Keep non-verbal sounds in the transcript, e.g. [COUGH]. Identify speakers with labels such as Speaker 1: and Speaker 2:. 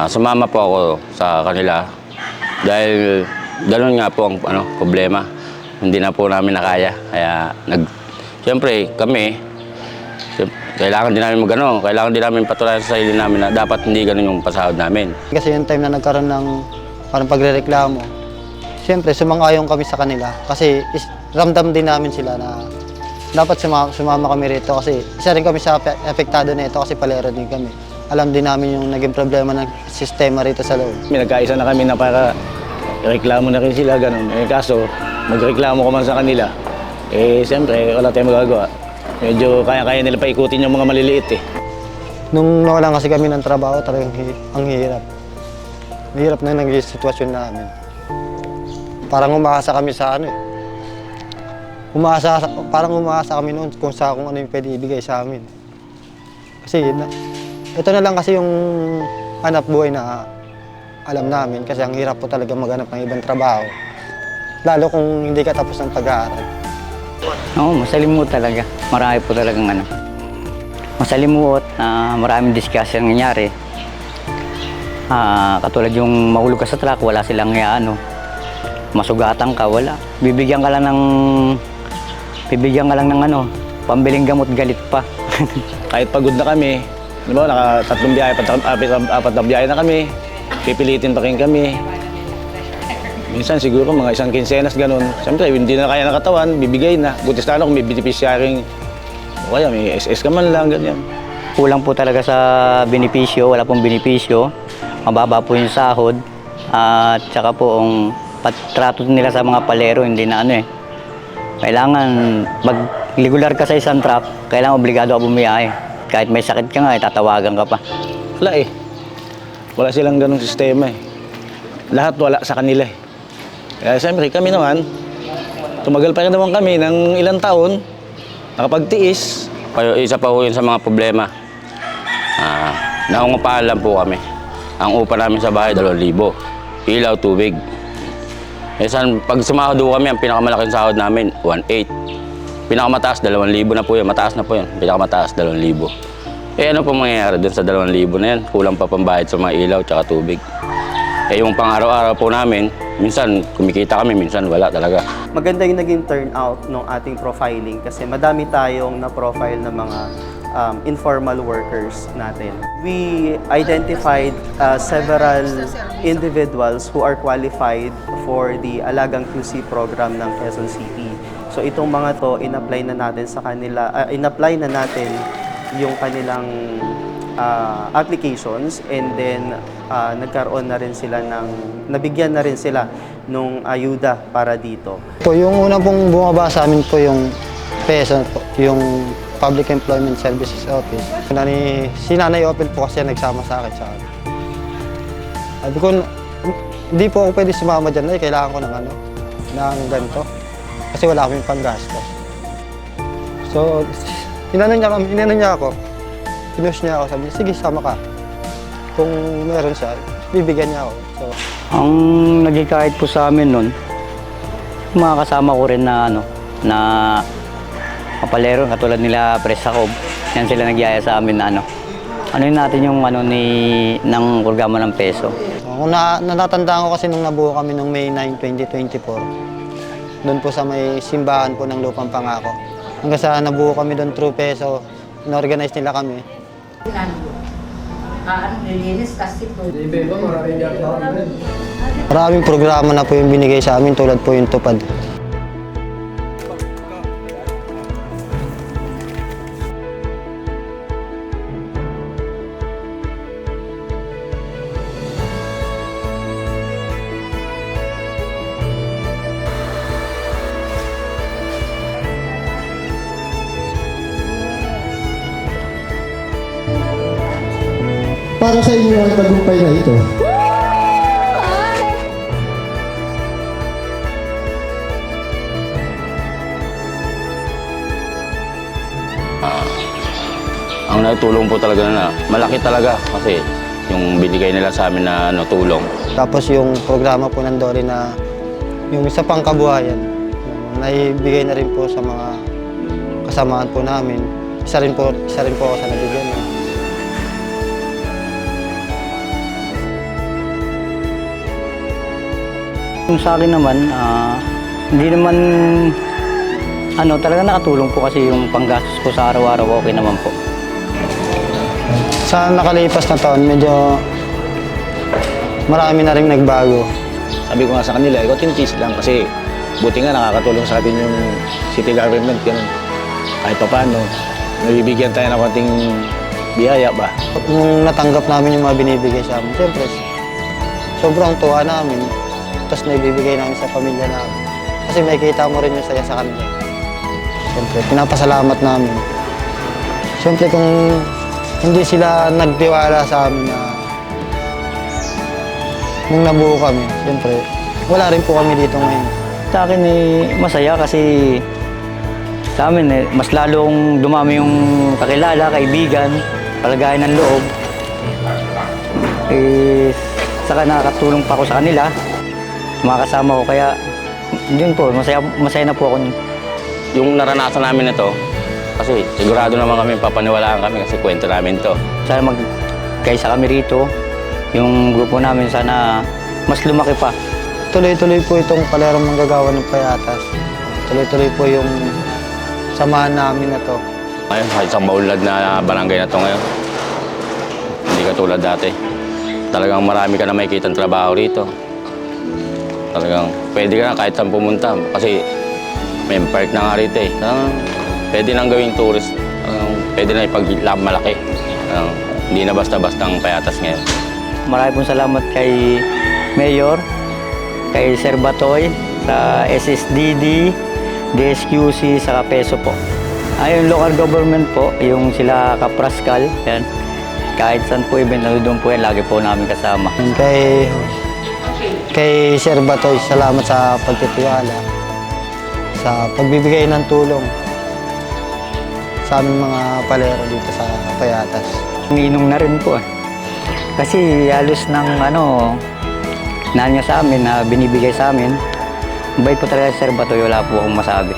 Speaker 1: ah, sumama po ako sa kanila dahil ganun nga po ang ano, problema. Hindi na po namin nakaya. Kaya nag Siyempre, kami kailangan din namin magano, kailangan din namin patunayan sa sarili namin na dapat hindi ganun yung pasahod namin.
Speaker 2: Kasi yung time na nagkaroon ng parang pagrereklamo, siyempre sumang-ayon kami sa kanila kasi is, ramdam din namin sila na dapat sumama, sumama kami rito kasi isa rin kami sa ape- apektado nito kasi palero din kami. Alam din namin yung naging problema ng sistema rito sa loob.
Speaker 3: May nagkaisa na kami na para reklamo na rin sila, ganun. Eh, kaso, magreklamo ko man sa kanila, eh, siyempre, wala tayong magagawa. Medyo kaya-kaya nila paikutin yung mga maliliit eh.
Speaker 2: Nung nawalan kasi kami ng trabaho, talagang hi- ang hirap. Hirap na naging sitwasyon namin. Parang umaasa kami sa ano eh. Umaasa, parang umaasa kami noon kung sa kung ano yung pwede ibigay sa amin. Kasi na, ito na lang kasi yung hanap buhay na alam namin kasi ang hirap po talaga maghanap ng ibang trabaho. Lalo kung hindi ka tapos ng pag-aaral.
Speaker 4: Oo, masalimuot talaga. Marami po talagang ano. Masalimuot na maraming discussion ang nangyari. Ah, katulad yung mahulog ka sa truck, wala silang ya, ano. Masugatan ka, wala. Bibigyan ka lang ng bibigyan ka lang ng ano, pambiling gamot galit pa. [LAUGHS]
Speaker 3: Kahit pagod na kami, di ba, naka tatlong biyahe, apat, apat, apat na biyahe na kami, pipilitin pa rin kami. Minsan siguro mga isang kinsenas ganun. Siyempre, hindi na kaya ng katawan, bibigay na. Buti sana kung may beneficiarying, o kaya may SS ka man lang, ganyan.
Speaker 4: Kulang po talaga sa benepisyo, wala pong benepisyo. Mababa po yung sahod. At saka po ang patrato nila sa mga palero, hindi na ano eh. Kailangan, pag regular ka sa isang truck, kailangan obligado ka bumiyahe. Kahit may sakit ka nga, eh, tatawagan ka pa.
Speaker 3: Wala eh. Wala silang ganung sistema eh. Lahat wala sa kanila eh. Kaya siyempre kami naman, tumagal pa rin naman kami ng ilang taon, nakapagtiis.
Speaker 1: Kayo, isa pa po yun sa mga problema. Ah, naungupahan lang po kami. Ang upa namin sa bahay, 2,000. Ilaw, tubig. Eh, saan, pag sumahod po kami, ang pinakamalaking sahod namin, 1,800. Pinakamataas, 2,000 na po yun. Mataas na po yun. Pinakamataas, 2,000. Eh, ano po mangyayari dun sa 2,000 na yan? Kulang pa pambayad sa mga ilaw tsaka tubig. Eh, yung pang-araw-araw po namin, minsan kumikita kami, minsan wala talaga.
Speaker 5: maganda yung naging turnout ng ating profiling kasi madami tayong na-profile ng mga um, informal workers natin. We identified uh, several individuals who are qualified for the Alagang QC program ng Quezon City. So itong mga to, in-apply na natin sa kanila, uh, in-apply na natin yung kanilang uh, applications and then uh, nagkaroon na rin sila ng, nabigyan na rin sila nung ayuda para dito.
Speaker 2: Po, yung una pong bumaba sa amin po yung PESA po, yung Public Employment Services Office. Nani, si Nanay Open po kasi nagsama sa akin sa akin. Sabi ko, hindi po ako pwede sumama dyan, ay kailangan ko ng ano, ng ganito. Kasi wala kaming panggastos. So, inano niya, kami- inano niya ako, pinush niya ako, sabi niya, sige, sama ka. Kung meron siya, bibigyan niya ako. So,
Speaker 4: Ang naging kahit po sa amin nun, mga kasama ko rin na ano, na kapalero, katulad nila Pres Jacob, yan sila nagyaya sa amin na ano. Ano yun natin yung ano ni ng programa ng peso.
Speaker 2: Kung na, natatandaan ko kasi nung nabuo kami nung May 9, 2024, doon po sa may simbahan po ng Lupang Pangako. Hanggang sa nabuo kami doon through peso, in-organize nila kami.
Speaker 6: Ah, ano, kasi po.
Speaker 2: Maraming programa na po yung binigay sa amin tulad po yung tupad.
Speaker 7: Para sa inyo ang tagumpay na ito.
Speaker 1: Ang natulong po talaga na malaki talaga kasi yung binigay nila sa amin na ano, tulong.
Speaker 2: Tapos yung programa po ng Dory na yung isa pang kabuhayan, naibigay na rin po sa mga kasamaan po namin. Isa rin po, isa rin po ako sa nabigyan.
Speaker 4: Yung sa akin naman, ah, hindi naman, ano, talaga nakatulong po kasi yung panggastos ko sa araw-araw, okay naman po.
Speaker 2: Sa nakalipas na taon, medyo marami na rin nagbago.
Speaker 3: Sabi ko nga sa kanila, ikaw tintis lang kasi buti nga nakakatulong sa atin yung city government, ganun. Kahit pa paano, nabibigyan tayo ng konting biyaya ba?
Speaker 2: Nung natanggap namin yung mga binibigay sa amin, siyempre, sobrang tuwa namin. Tapos naibibigay namin sa pamilya namin. Kasi may kita mo rin yung saya sa kanila. Siyempre, pinapasalamat namin. Siyempre, kung hindi sila nagtiwala sa amin na nung nabuo kami, siyempre, wala rin po kami dito ngayon.
Speaker 4: Sa akin eh, masaya kasi sa amin eh, mas lalong dumami yung kakilala, kaibigan, palagayan ng loob. Eh, saka nakakatulong pa ako sa kanila, mga kasama ko, kaya yun po, masaya, masaya na po ako. nun.
Speaker 1: Yung naranasan namin ito, kasi sigurado naman kami papaniwalaan kami kasi kwento namin to.
Speaker 4: Sana magkaisa kami rito, yung grupo namin sana mas lumaki pa.
Speaker 2: Tuloy-tuloy po itong palerong manggagawa ng payatas. Tuloy-tuloy po yung samahan namin na to.
Speaker 1: Ngayon, sa isang maulad na barangay na to ngayon. Hindi katulad dati. Talagang marami ka na makikita ng trabaho rito. Talagang pwede ka na kahit saan pumunta. Kasi may park na nga rito eh. Talagang pwede nang gawing tourist. Talagang pwede na ipaglam malaki. Talagang hindi na basta-bastang payatas ngayon.
Speaker 4: Marami pong salamat kay Mayor, kay Sir Batoy, sa SSDD, DSQC, sa Peso po. Ayun, local government po, yung sila Kapraskal, yan. Kahit saan po event, nandun po yan, lagi po namin kasama.
Speaker 2: Kay, kay Sir Batoy, salamat sa pagtitiwala, sa pagbibigay ng tulong sa aming mga palero dito sa Payatas.
Speaker 4: Umiinom na rin po. eh. Kasi halos ng ano, na niya sa amin, na binibigay sa amin, bait po talaga si Sir Batoy, wala po akong masabi.